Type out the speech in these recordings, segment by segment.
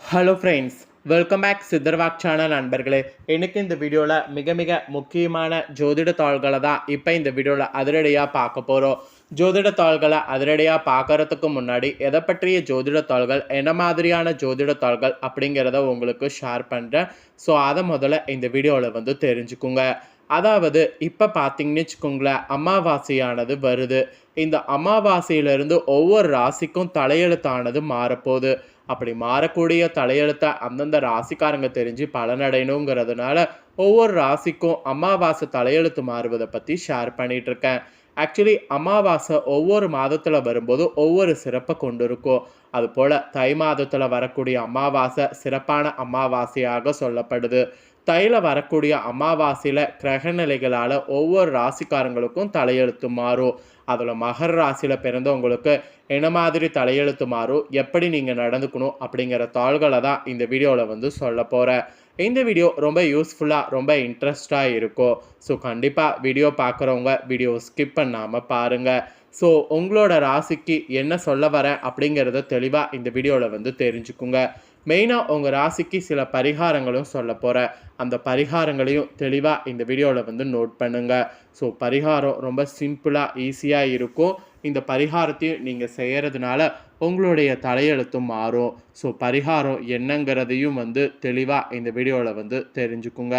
Hello friends welcome back சித்தர்வாக் channel நண்பர்களே. எனக்கு இந்த வீடியோவில் மிக மிக முக்கியமான ஜோதிட தாள்களை தான் இப்போ இந்த வீடியோவில் அதிரடியாக பார்க்க போகிறோம் ஜோதிட தாள்களை அதிரடியாக பார்க்கறதுக்கு முன்னாடி எதை பற்றிய ஜோதிட தாள்கள் என்ன மாதிரியான ஜோதிட தாள்கள் அப்படிங்கிறத உங்களுக்கு ஷேர் பண்ணுறேன் ஸோ அதை முதல்ல இந்த வீடியோவில் வந்து தெரிஞ்சுக்குங்க. அதாவது இப்போ பார்த்தீங்கன்னு வச்சுக்கோங்களேன் அமாவாசையானது வருது. இந்த அமாவாசையிலிருந்து ஒவ்வொரு ராசிக்கும் தலையெழுத்தானது மாறப்போகுது. அப்படி மாறக்கூடிய தலையெழுத்தை அந்தந்த ராசிக்காரங்க தெரிஞ்சு பலனடையணுங்கிறதுனால ஒவ்வொரு ராசிக்கும் அமாவாசை தலையெழுத்து மாறுவதை பற்றி ஷேர் பண்ணிகிட்டு இருக்கேன் ஆக்சுவலி அமாவாசை ஒவ்வொரு மாதத்தில் வரும்போது ஒவ்வொரு சிறப்பை கொண்டு இருக்கும் அதுபோல் தை மாதத்தில் வரக்கூடிய அமாவாசை சிறப்பான அமாவாசையாக சொல்லப்படுது. தையில் வரக்கூடிய அமாவாசையில் கிரக நிலைகளால் ஒவ்வொரு ராசிக்காரங்களுக்கும் தலையெழுத்து மாறும். அதில் மகர ராசியில் பிறந்தவங்களுக்கு என்ன மாதிரி தலையெழுத்து மாறும் எப்படி நீங்கள் நடந்துக்கணும் அப்படிங்கிற தாள்களை தான் இந்த வீடியோவில் வந்து சொல்ல போகிறேன் இந்த வீடியோ ரொம்ப யூஸ்ஃபுல்லாக ரொம்ப இன்ட்ரெஸ்டாக இருக்கும். ஸோ கண்டிப்பாக வீடியோ பார்க்குறவங்க வீடியோ ஸ்கிப் பண்ணாமல் பாருங்கள் ஸோ உங்களோட ராசிக்கு என்ன சொல்ல வரேன் அப்படிங்கிறத தெளிவாக இந்த வீடியோவில் வந்து தெரிஞ்சுக்குங்க. மெயினாக உங்கள் ராசிக்கு சில பரிகாரங்களும் சொல்ல போகிறேன் அந்த பரிகாரங்களையும் தெளிவாக இந்த வீடியோவில் வந்து நோட் பண்ணுங்கள் ஸோ பரிகாரம் ரொம்ப சிம்பிளாக ஈஸியாக இருக்கும். இந்த பரிகாரத்தையும் நீங்கள் செய்கிறதுனால உங்களுடைய தலையெழுத்தும் மாறும். ஸோ பரிகாரம் என்னங்கிறதையும் வந்து தெளிவாக இந்த வீடியோவில் வந்து தெரிஞ்சுக்குங்க.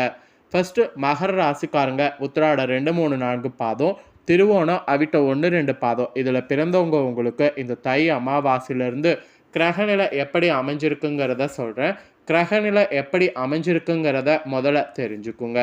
ஃபஸ்ட்டு மகர ராசிக்காரங்க உத்திராட ரெண்டு மூணு நான்கு பாதம். திருவோணம் அவிட்ட ஒன்று ரெண்டு பாதம். இதில் பிறந்தவங்க உங்களுக்கு இந்த தை அமாவாசையிலேருந்து கிரகநிலை எப்படி அமைஞ்சிருக்குங்கிறத சொல்கிறேன் கிரகநிலை எப்படி அமைஞ்சிருக்குங்கிறத முதல்ல தெரிஞ்சுக்குங்க.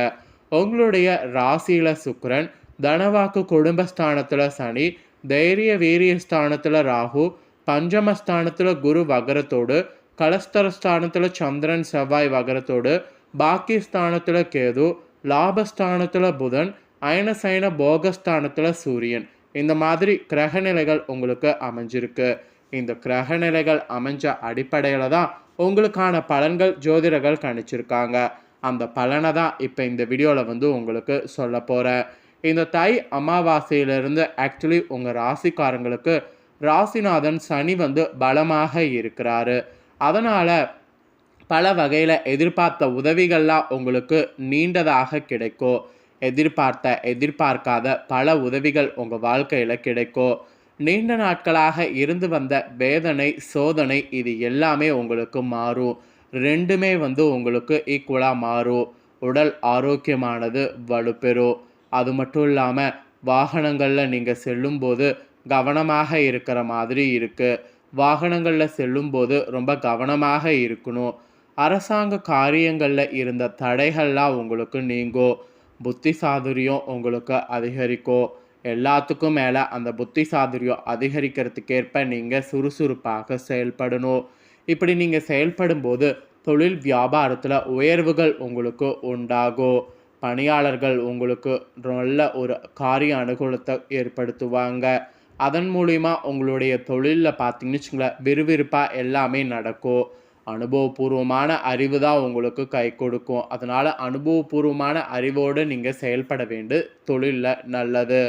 உங்களுடைய ராசியில் சுக்கரன் தனவாக்கு குடும்பஸ்தானத்தில் சனி தைரிய வீரிய ஸ்தானத்தில் ராகு பஞ்சமஸ்தானத்தில் குரு வகரத்தோடு கலஸ்தரஸ்தானத்தில் சந்திரன் செவ்வாய் வகரத்தோடு பாக்கி ஸ்தானத்தில் கேது லாபஸ்தானத்தில் புதன் அயனசைன போகஸ்தானத்தில் சூரியன். இந்த மாதிரி கிரகநிலைகள் உங்களுக்கு அமைஞ்சிருக்கு. இந்த கிரகநிலைகள் அமைஞ்ச அடிப்படையில் தான் உங்களுக்கான பலன்கள் ஜோதிடர்கள் கணிச்சிருக்காங்க. அந்த பலனை தான் இப்போ இந்த வீடியோவில் வந்து உங்களுக்கு சொல்ல போகிறேன் இந்த தை அமாவாசையிலிருந்து ஆக்சுவலி உங்கள் ராசிக்காரங்களுக்கு ராசிநாதன் சனி வந்து பலமாக இருக்கிறாரு. அதனால் பல வகையில் எதிர்பார்த்த உதவிகள்லாம் உங்களுக்கு நீண்டதாக கிடைக்கும். எதிர்பார்த்த எதிர்பார்க்காத பல உதவிகள் உங்கள் வாழ்க்கையில் கிடைக்கும் நீண்ட நாட்களாக இருந்து வந்த வேதனை சோதனை இது எல்லாமே உங்களுக்கு மாறும். ரெண்டுமே வந்து உங்களுக்கு ஈக்குவலாக மாறும். உடல் ஆரோக்கியமானது வலுப்பெறும். அது மட்டும் இல்லாமல் வாகனங்களில் நீங்கள் செல்லும்போது கவனமாக இருக்கிற மாதிரி இருக்குது வாகனங்களில் செல்லும்போது ரொம்ப கவனமாக இருக்கணும். அரசாங்க காரியங்களில் இருந்த தடைகள்லாம் உங்களுக்கு நீங்கும் புத்தி சாதுரியம் உங்களுக்கு அதிகரிக்கும் எல்லாத்துக்கும் மேலே அந்த புத்தி சாதுரியம் அதிகரிக்கிறதுக்கேற்ப நீங்கள் சுறுசுறுப்பாக செயல்படணும். இப்படி நீங்கள் செயல்படும்போது தொழில் வியாபாரத்தில் உயர்வுகள் உங்களுக்கு உண்டாகும். பணியாளர்கள் உங்களுக்கு நல்ல ஒரு காரிய அனுகூலத்தை ஏற்படுத்துவாங்க. அதன் மூலிமா உங்களுடைய தொழிலில் பார்த்தீங்கன்னு வச்சுங்களேன் விறுவிறுப்பாக எல்லாமே நடக்கும். அனுபவபூர்வமான அறிவு தான் உங்களுக்கு கை கொடுக்கும். அதனால் அனுபவபூர்வமான அறிவோடு நீங்கள் செயல்பட வேண்டு. தொழிலில் நல்லது.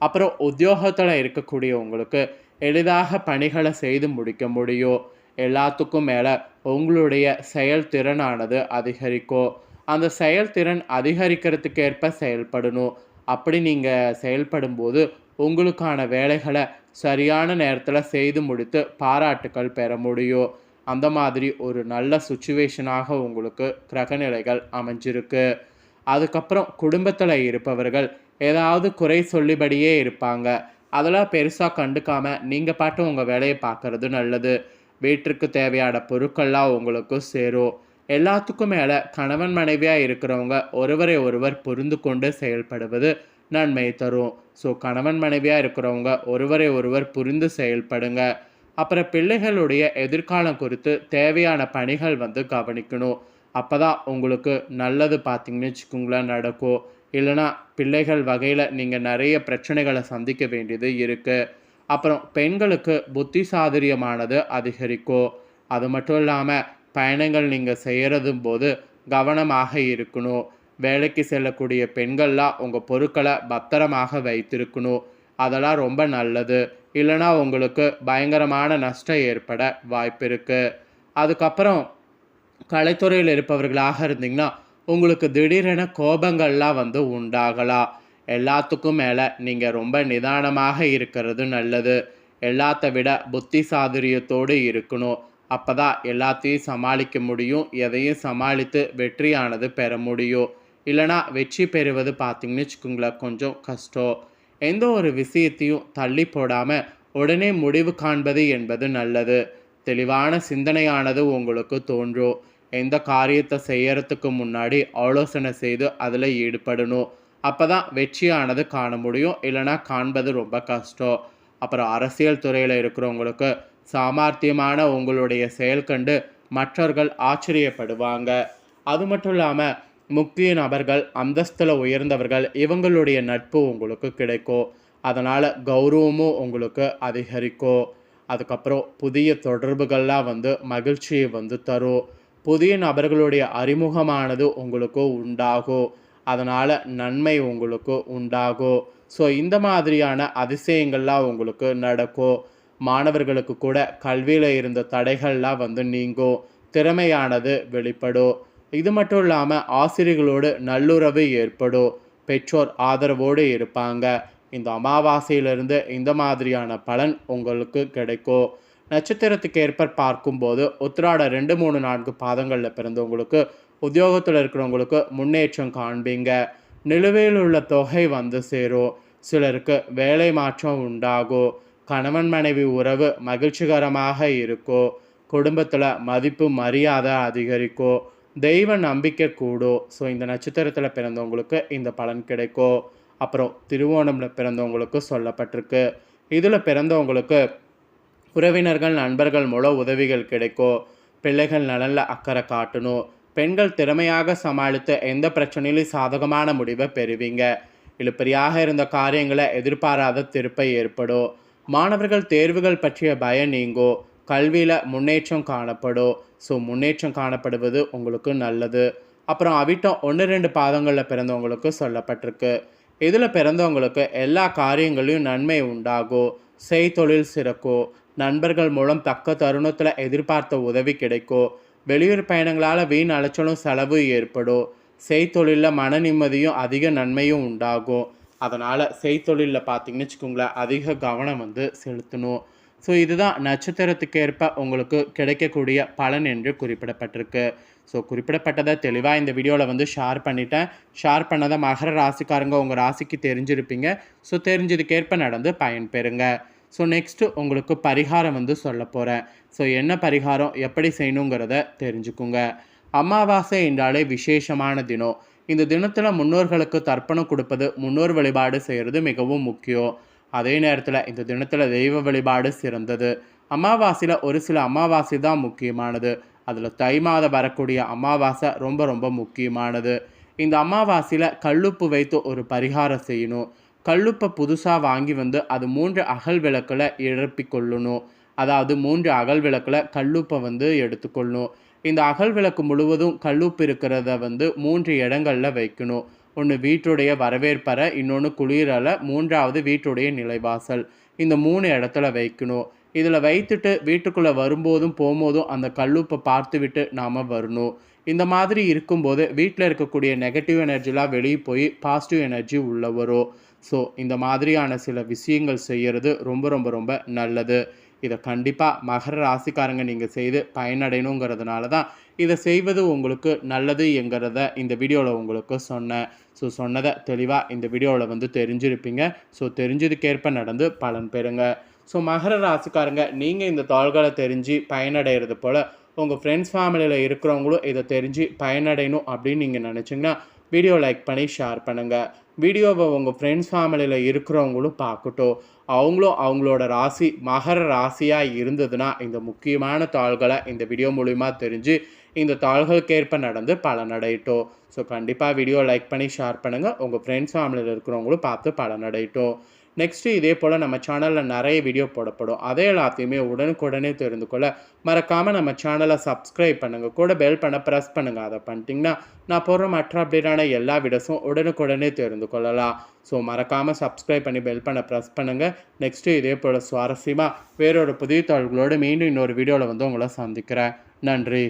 அப்புறம் உத்தியோகத்தில் இருக்கக்கூடிய உங்களுக்கு எளிதாக பணிகளை செய்து முடிக்க முடியும். எல்லாத்துக்கும் மேலே உங்களுடைய செயல்திறனானது அதிகரிக்கும். அந்த செயல்திறன் அதிகரிக்கிறதுக்கேற்ப செயல்படணும். அப்படி நீங்கள் செயல்படும்போது உங்களுக்கான வேலைகளை சரியான நேரத்தில் செய்து முடித்து பாராட்டுக்கள் பெற முடியும். அந்த மாதிரி ஒரு நல்ல சுச்சுவேஷனாக உங்களுக்கு கிரகநிலைகள் அமைஞ்சிருக்கு. அதுக்கப்புறம் குடும்பத்தில் இருப்பவர்கள் ஏதாவது குறை சொல்லிபடியே இருப்பாங்க. அதெல்லாம் பெருசாக கண்டுக்காமல் நீங்கள் பாட்டு உங்கள் வேலையை பார்க்குறது நல்லது. வீட்டிற்கு தேவையான பொருட்கள்லாம் உங்களுக்கு சேரும். எல்லாத்துக்கும் மேலே கணவன் மனைவியாக இருக்கிறவங்க ஒருவரை ஒருவர் புரிந்து கொண்டு செயல்படுவது நன்மை தரும். ஸோ கணவன் மனைவியாக இருக்கிறவங்க ஒருவரை ஒருவர் புரிந்து செயல்படுங்க. அப்புறம் பிள்ளைகளுடைய எதிர்காலம் குறித்து தேவையான பணிகள் வந்து கவனிக்கணும். அப்போ தான் உங்களுக்கு நல்லது பார்த்தீங்கன்னு வச்சுக்கோங்களேன் நடக்கும். இல்லைனா பிள்ளைகள் வகையில் நீங்கள் நிறைய பிரச்சனைகளை சந்திக்க வேண்டியது இருக்குது அப்புறம் பெண்களுக்கு புத்தி சாதுரியமானது அதிகரிக்கும். அது மட்டும் இல்லாமல் பயணங்கள் நீங்கள் செய்கிறதும் போது கவனமாக இருக்கணும். வேலைக்கு செல்லக்கூடிய பெண்கள்லாம் உங்கள் பொருட்களை பத்திரமாக வைத்திருக்கணும். அதெல்லாம் ரொம்ப நல்லது. இல்லைனா உங்களுக்கு பயங்கரமான நஷ்டம் ஏற்பட வாய்ப்பு இருக்குது அதுக்கப்புறம் கலைத்துறையில் இருப்பவர்களாக இருந்தீங்கன்னா உங்களுக்கு திடீரென கோபங்கள்லாம் வந்து உண்டாகலாம். எல்லாத்துக்கும் மேலே நீங்கள் ரொம்ப நிதானமாக இருக்கிறது நல்லது. எல்லாத்த விட புத்தி சாதுரியத்தோடு இருக்கணும். அப்போ தான் எல்லாத்தையும் சமாளிக்க முடியும். எதையும் சமாளித்து வெற்றியானது பெற முடியும். இல்லைனா வெற்றி பெறுவது பார்த்தீங்கன்னு வச்சுக்கோங்களேன் கொஞ்சம் கஷ்டம். எந்த ஒரு விஷயத்தையும் தள்ளி போடாமல் உடனே முடிவு காண்பது என்பது நல்லது. தெளிவான சிந்தனையானது உங்களுக்கு தோன்றும். எந்த காரியத்தை செய்யறதுக்கு முன்னாடி ஆலோசனை செய்து அதில் ஈடுபடணும். அப்போ தான் வெற்றியானது காண முடியும். இல்லைனா காண்பது ரொம்ப கஷ்டம். அப்புறம் அரசியல் துறையில் இருக்கிறவங்களுக்கு சாமர்த்தியமான உங்களுடைய செயல் கண்டு மற்றவர்கள் ஆச்சரியப்படுவாங்க. அது மட்டும் இல்லாமல் முக்கிய நபர்கள் அந்தஸ்தில் உயர்ந்தவர்கள் இவங்களுடைய நட்பு உங்களுக்கு கிடைக்கும் அதனால் கௌரவமும் உங்களுக்கு அதிகரிக்கும் அதுக்கப்புறம் புதிய தொடர்புகள்லாம் வந்து மகிழ்ச்சியை வந்து தரும் புதிய நபர்களுடைய அறிமுகமானது உங்களுக்கு உண்டாகும் அதனால் நன்மை உங்களுக்கு உண்டாகும் ஸோ இந்த மாதிரியான அதிசயங்கள்லாம் உங்களுக்கு நடக்கும் மாணவர்களுக்கு கூட கல்வியில் இருந்த தடைகள்லாம் வந்து நீங்கும் திறமையானது வெளிப்படும் இது மட்டும் இல்லாமல் ஆசிரியர்களோடு நல்லுறவு ஏற்படும். பெற்றோர் ஆதரவோடு இருப்பாங்க. இந்த அமாவாசையிலிருந்து இந்த மாதிரியான பலன் உங்களுக்கு கிடைக்கும். நட்சத்திரத்துக்கு ஏற்ப பார்க்கும்போது உத்திராட ரெண்டு மூணு நான்கு பாதங்களில் பிறந்தவங்களுக்கு உத்தியோகத்தில் இருக்கிறவங்களுக்கு முன்னேற்றம் காண்பீங்க. நிலுவையில் உள்ள தொகை வந்து சேரும். சிலருக்கு வேலை மாற்றம் உண்டாகும். கணவன் மனைவி உறவு மகிழ்ச்சிகரமாக இருக்கும். குடும்பத்தில் மதிப்பு மரியாதை அதிகரிக்கும். தெய்வ நம்பிக்கை கூடும் ஸோ இந்த நட்சத்திரத்தில் பிறந்தவங்களுக்கு இந்த பலன் கிடைக்கும் அப்புறம் திருவோணமில் பிறந்தவங்களுக்கு சொல்லப்பட்டிருக்கு. இதில் பிறந்தவங்களுக்கு உறவினர்கள் நண்பர்கள் மூலம் உதவிகள் கிடைக்கும் பிள்ளைகள் நலனில் அக்கறை காட்டணும் பெண்கள் திறமையாக சமாளித்து எந்த பிரச்சனையிலும் சாதகமான முடிவை பெறுவீங்க. இழுப்பறியாக இருந்த காரியங்களை எதிர்பாராத திருப்பை ஏற்படும். மாணவர்கள் தேர்வுகள் பற்றிய பயம் நீங்கும் கல்வியில் முன்னேற்றம் காணப்படும். ஸோ முன்னேற்றம் காணப்படுவது உங்களுக்கு நல்லது. அப்புறம் அவிட்டம் ஒன்று ரெண்டு பாதங்களில் பிறந்தவங்களுக்கு சொல்லப்பட்டிருக்கு. இதில் பிறந்தவங்களுக்கு எல்லா காரியங்களையும் நன்மை உண்டாகும் செய்தொழில் சிறக்கும் நண்பர்கள் மூலம் தக்க தருணத்தில் எதிர்பார்த்த உதவி கிடைக்கும் வெளியூர் பயணங்களால் வீண் அலைச்சலும் செலவு ஏற்படும் செய்தொழிலில் மன நிம்மதியும் அதிக நன்மையும் உண்டாகும் அதனால் செய்தொழிலில் பார்த்தீங்கன்னு வச்சுக்கோங்களேன் அதிக கவனம் வந்து செலுத்தணும். ஸோ இதுதான் நட்சத்திரத்துக்கு ஏற்ப உங்களுக்கு கிடைக்கக்கூடிய பலன் என்று குறிப்பிடப்பட்டிருக்கு. ஸோ குறிப்பிடப்பட்டதை தெளிவாக இந்த வீடியோவில் வந்து ஷேர் பண்ணிட்டேன். ஷேர் பண்ணதை மகர ராசிக்காரங்க உங்கள் ராசிக்கு தெரிஞ்சிருப்பீங்க. ஸோ தெரிஞ்சதுக்கேற்ப நடந்து பயன் பெறுங்க. ஸோ நெக்ஸ்ட்டு உங்களுக்கு பரிகாரம் வந்து சொல்ல போகிறேன் ஸோ என்ன பரிகாரம் எப்படி செய்யணுங்கிறத தெரிஞ்சுக்குங்க. அமாவாசை என்றாலே விசேஷமான தினம். இந்த தினத்தில் முன்னோர்களுக்கு தர்ப்பணம் கொடுப்பது முன்னோர் வழிபாடு செய்கிறது மிகவும் முக்கியம். அதே நேரத்தில் இந்த தினத்தில் தெய்வ வழிபாடு சிறந்தது. அமாவாசையில் ஒரு சில அமாவாசை தான் முக்கியமானது. அதில் தை மாதம் வரக்கூடிய அமாவாசை ரொம்ப ரொம்ப முக்கியமானது. இந்த அமாவாசையில் கல்லுப்பு வைத்து ஒரு பரிகாரம் செய்யணும். கல்லுப்பை புதுசாக வாங்கி வந்து அது மூன்று அகல் விளக்கில் இழப்பி கொள்ளணும். அதாவது மூன்று அகல் விளக்கில் கல்லுப்பை வந்து எடுத்துக்கொள்ளணும் இந்த அகல் விளக்கு முழுவதும் கல்லுப்பு இருக்கிறத வந்து மூன்று இடங்களில் வைக்கணும். ஒன்று வீட்டுடைய வரவேற்பறை இன்னொன்று குளிரலை மூன்றாவது வீட்டுடைய நிலைவாசல். இந்த மூணு இடத்துல வைக்கணும். இதில் வைத்துட்டு வீட்டுக்குள்ளே வரும்போதும் போகும்போதும் அந்த கல்லுப்பை பார்த்துவிட்டு நாம் வரணும். இந்த மாதிரி இருக்கும்போது வீட்டில் இருக்கக்கூடிய நெகட்டிவ் எனர்ஜிலாம் வெளியே போய் பாசிட்டிவ் எனர்ஜி உள்ளே வரும். ஸோ இந்த மாதிரியான சில விஷயங்கள் செய்கிறது ரொம்ப ரொம்ப ரொம்ப நல்லது. இதை கண்டிப்பாக மகர ராசிக்காரங்க நீங்கள் செய்து பயனடையணுங்கிறதுனால தான் இதை செய்வது உங்களுக்கு நல்லது என்கிறத இந்த வீடியோவில் உங்களுக்கு சொன்னேன். ஸோ சொன்னதை தெளிவாக இந்த வீடியோவில் வந்து தெரிஞ்சிருப்பீங்க. ஸோ தெரிஞ்சதுக்கேற்ப நடந்து பலன் பெறுங்க. ஸோ மகர ராசிக்காரங்க நீங்கள் இந்த தாள்களை தெரிஞ்சு பயனடைகிறது போல் உங்கள் ஃப்ரெண்ட்ஸ் ஃபேமிலியில் இருக்கிறவங்களும் இதை தெரிஞ்சு பயனடையணும் அப்படின்னு நீங்கள் நினச்சிங்கன்னா வீடியோ லைக் பண்ணி ஷேர் பண்ணுங்கள் வீடியோவை உங்கள் ஃப்ரெண்ட்ஸ் ஃபேமிலியில் இருக்கிறவங்களும் பார்க்கட்டும். அவங்களும் அவங்களோட ராசி மகர ராசியாக இருந்ததுன்னா இந்த முக்கியமான தாள்களை இந்த வீடியோ மூலிமா தெரிஞ்சு இந்த தாள்களுக்கேற்ப நடந்து பலனடையட்டும். ஸோ கண்டிப்பாக வீடியோ லைக் பண்ணி ஷேர் பண்ணுங்கள் உங்கள் ஃப்ரெண்ட்ஸ் ஃபேமிலியில் இருக்கிறவங்களும் பார்த்து பலனடையட்டும். நெக்ஸ்ட்டு இதே போல் நம்ம சேனலில் நிறைய வீடியோ போடப்படும். அதே எல்லாத்தையுமே உடனுக்குடனே தெரிந்து கொள்ள மறக்காமல் நம்ம சேனலை சப்ஸ்கிரைப் பண்ணுங்கள் கூட பெல் பண்ண ப்ரெஸ் பண்ணுங்கள் அதை பண்ணிட்டீங்கன்னா நான் போடுற மற்ற அப்டேட்டான எல்லா வீடியோஸும் உடனுக்குடனே தெரிந்து கொள்ளலாம். ஸோ மறக்காமல் சப்ஸ்கிரைப் பண்ணி பெல் பண்ண ப்ரெஸ் பண்ணுங்கள் நெக்ஸ்ட்டு இதே போல் சுவாரஸ்யமாக வேறொரு புதிய தொழில்களோடு மீண்டும் இன்னொரு வீடியோவில் வந்து உங்களை சந்திக்கிறேன். நன்றி.